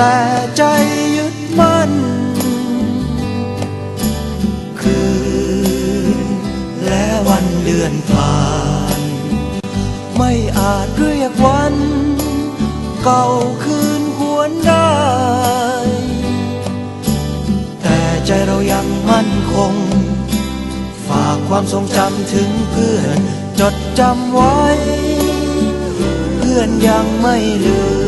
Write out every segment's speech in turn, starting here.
แต่ใจยึดมั่น คืนและวันเดือนผ่าน ไม่อาจเรียกวัน เก่าคืนหวนได้ แต่ใจเรายังมั่นคง ฝากความทรงจำถึงเพื่อน จดจำไว้ เพื่อนยังไม่ลืม「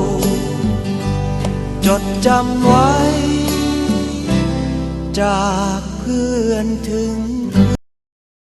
ดจำไว้ จากเพื่อนถึง